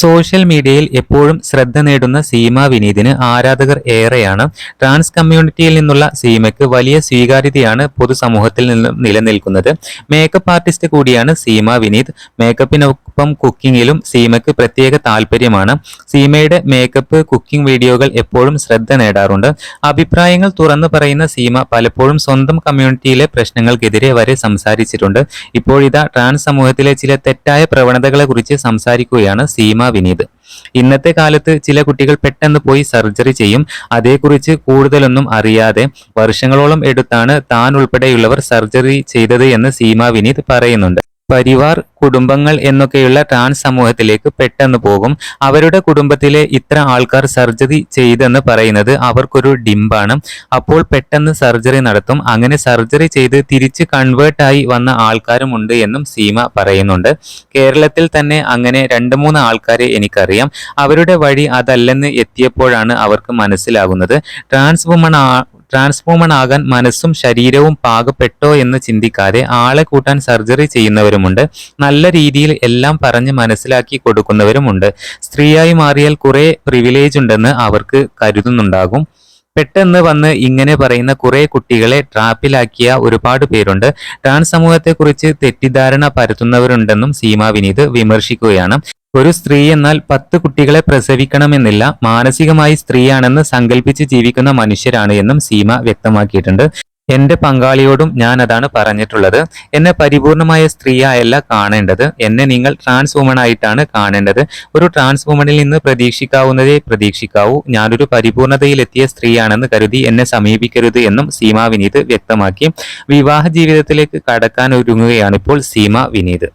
Social മീഡിയയിൽ എപ്പോഴും ശ്രദ്ധ നേടുന്ന സീമ വിനീതിന് ആരാധകർ ഏറെയാണ്. ട്രാൻസ് കമ്മ്യൂണിറ്റിയിൽ നിന്നുള്ള സീമയ്ക്ക് വലിയ സ്വീകാര്യതയാണ് പൊതുസമൂഹത്തിൽ നിന്നും നിലനിൽക്കുന്നത്. മേക്കപ്പ് ആർട്ടിസ്റ്റ് കൂടിയാണ് സീമ വിനീത്. മേക്കപ്പിനൊപ്പം കുക്കിങ്ങിലും സീമയ്ക്ക് പ്രത്യേക താല്പര്യമാണ്. സീമയുടെ മേക്കപ്പ് കുക്കിംഗ് വീഡിയോകൾ എപ്പോഴും ശ്രദ്ധ നേടാറുണ്ട്. അഭിപ്രായങ്ങൾ തുറന്നു പറയുന്ന സീമ പലപ്പോഴും സ്വന്തം കമ്മ്യൂണിറ്റിയിലെ പ്രശ്നങ്ങൾക്കെതിരെ വരെ സംസാരിച്ചിട്ടുണ്ട്. ഇപ്പോഴിതാ ട്രാൻസ് സമൂഹത്തിലെ ചില തെറ്റായ പ്രവണതകളെ കുറിച്ച് സംസാരിക്കുകയാണ് സീമ വിനീത്. ഇന്നത്തെ കാലത്ത് ചില കുട്ടികൾ പെട്ടെന്ന് പോയി സർജറി ചെയ്യും. അതേക്കുറിച്ച് കൂടുതലൊന്നും അറിയാതെ വർഷങ്ങളോളം എടുത്താണ് താൻ ഉൾപ്പെടെയുള്ളവർ സർജറി ചെയ്തത് എന്ന് സീമ വിനീത് പറയുന്നുണ്ട്. പരിവാർ കുടുംബങ്ങൾ എന്നൊക്കെയുള്ള ട്രാൻസ് സമൂഹത്തിലേക്ക് പെട്ടെന്ന് പോകും. അവരുടെ കുടുംബത്തിലെ ഇത്ര ആൾക്കാർ സർജറി ചെയ്തെന്ന് പറയുന്നത് അവർക്കൊരു ഡിംബാണ് അപ്പോൾ പെട്ടെന്ന് സർജറി നടത്തും. അങ്ങനെ സർജറി ചെയ്ത് തിരിച്ച് കൺവേർട്ട് ആയി വന്ന ആൾക്കാരുമുണ്ട് എന്നും സീമ പറയുന്നുണ്ട്. കേരളത്തിൽ തന്നെ അങ്ങനെ രണ്ട് മൂന്ന് ആൾക്കാരെ എനിക്കറിയാം. അവരുടെ വഴി അതല്ലെന്ന് എത്തിയപ്പോഴാണ് അവർക്ക് മനസ്സിലാകുന്നത്. ട്രാൻസ് വുമൺ ട്രാൻസ്ഫോമൺ ആകാൻ മനസ്സും ശരീരവും പാകപ്പെട്ടോ എന്ന് ചിന്തിക്കാതെ ആളെ കൂട്ടാൻ സർജറി ചെയ്യുന്നവരുമുണ്ട്. നല്ല രീതിയിൽ എല്ലാം പറഞ്ഞ് മനസ്സിലാക്കി കൊടുക്കുന്നവരുമുണ്ട്. സ്ത്രീയായി മാറിയാൽ കുറെ പ്രിവിലേജ് ഉണ്ടെന്ന് അവർക്ക് കരുതുന്നുണ്ടാകും. പെട്ടെന്ന് വന്ന് ഇങ്ങനെ പറയുന്ന കുറെ കുട്ടികളെ ട്രാപ്പിലാക്കിയ ഒരുപാട് പേരുണ്ട്. ട്രാൻസ് സമൂഹത്തെക്കുറിച്ച് തെറ്റിദ്ധാരണ പരത്തുന്നവരുണ്ടെന്നും സീമ വിനീത് വിമർശിക്കുകയാണ്. ഒരു സ്ത്രീ എന്നാൽ പത്ത് കുട്ടികളെ പ്രസവിക്കണമെന്നില്ല. മാനസികമായി സ്ത്രീയാണെന്ന് സങ്കല്പിച്ച് ജീവിക്കുന്ന മനുഷ്യരാണ് എന്നും സീമ വ്യക്തമാക്കിയിട്ടുണ്ട്. എന്റെ പങ്കാളിയോടും ഞാൻ അതാണ് പറഞ്ഞിട്ടുള്ളത്. എന്നെ പരിപൂർണമായ സ്ത്രീയായല്ല കാണേണ്ടത്. എന്നെ നിങ്ങൾ ട്രാൻസ് വുമൺ ആയിട്ടാണ് കാണേണ്ടത്. ഒരു ട്രാൻസ് വുമണിൽ നിന്ന് പ്രതീക്ഷിക്കാവുന്നതേ പ്രതീക്ഷിക്കാവൂ. ഞാനൊരു പരിപൂർണതയിലെത്തിയ സ്ത്രീയാണെന്ന് കരുതി എന്നെ സമീപിക്കരുത് എന്നും സീമ വിനീത് വ്യക്തമാക്കി. വിവാഹ ജീവിതത്തിലേക്ക് കടക്കാൻ ഒരുങ്ങുകയാണിപ്പോൾ സീമ വിനീത്.